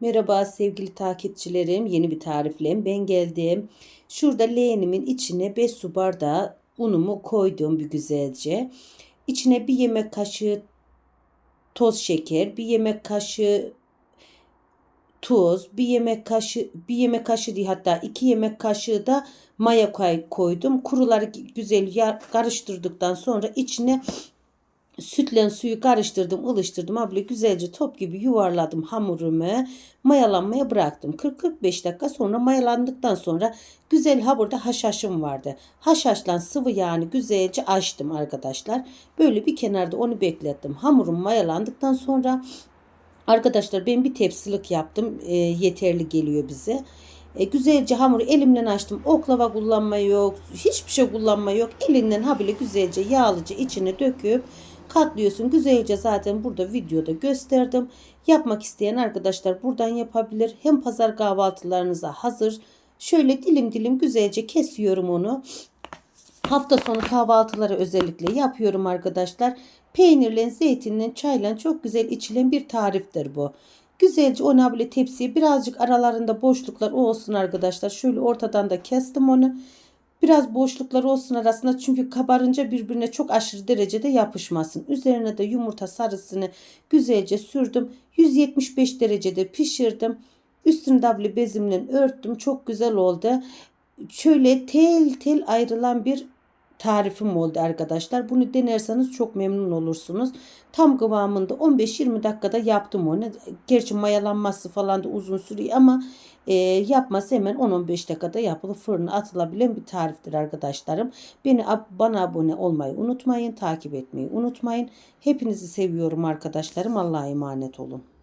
Merhaba sevgili takipçilerim. Yeni bir tarifle ben geldim. Şurada leğenimin içine 5 su bardağı unumu koydum bir güzelce. İçine bir yemek kaşığı toz şeker, bir yemek kaşığı tuz, bir yemek kaşığı bir yemek kaşığı değil hatta iki yemek kaşığı da maya koy- koydum. Kuruları güzel karıştırdıktan sonra içine sütle suyu karıştırdım, ılıştırdım. Abla güzelce top gibi yuvarladım hamurumu. Mayalanmaya bıraktım. 40-45 dakika sonra mayalandıktan sonra güzel ha burada haşhaşım vardı. Haşhaşla sıvı yağını güzelce açtım arkadaşlar. Böyle bir kenarda onu beklettim. Hamurum mayalandıktan sonra Arkadaşlar ben bir tepsilik yaptım. E, yeterli geliyor bize. E, güzelce hamuru elimden açtım. Oklava kullanma yok. Hiçbir şey kullanma yok. Elinden ha bile güzelce yağlıca içine döküp katlıyorsun. Güzelce zaten burada videoda gösterdim. Yapmak isteyen arkadaşlar buradan yapabilir. Hem pazar kahvaltılarınıza hazır. Şöyle dilim dilim güzelce kesiyorum onu. Hafta sonu kahvaltıları özellikle yapıyorum arkadaşlar. Peynirle, zeytinle, çayla çok güzel içilen bir tariftir bu. Güzelce onu böyle tepsiye birazcık aralarında boşluklar olsun arkadaşlar. Şöyle ortadan da kestim onu. Biraz boşluklar olsun arasında çünkü kabarınca birbirine çok aşırı derecede yapışmasın. Üzerine de yumurta sarısını güzelce sürdüm. 175 derecede pişirdim. Üstünü double bezimle örttüm. Çok güzel oldu. Şöyle tel tel ayrılan bir tarifim oldu arkadaşlar. Bunu denerseniz çok memnun olursunuz. Tam kıvamında 15-20 dakikada yaptım onu. Gerçi mayalanması falan da uzun sürüyor ama e, yapması hemen 10-15 dakikada yapılıp fırına atılabilen bir tariftir arkadaşlarım. Beni bana abone olmayı unutmayın. Takip etmeyi unutmayın. Hepinizi seviyorum arkadaşlarım. Allah'a emanet olun.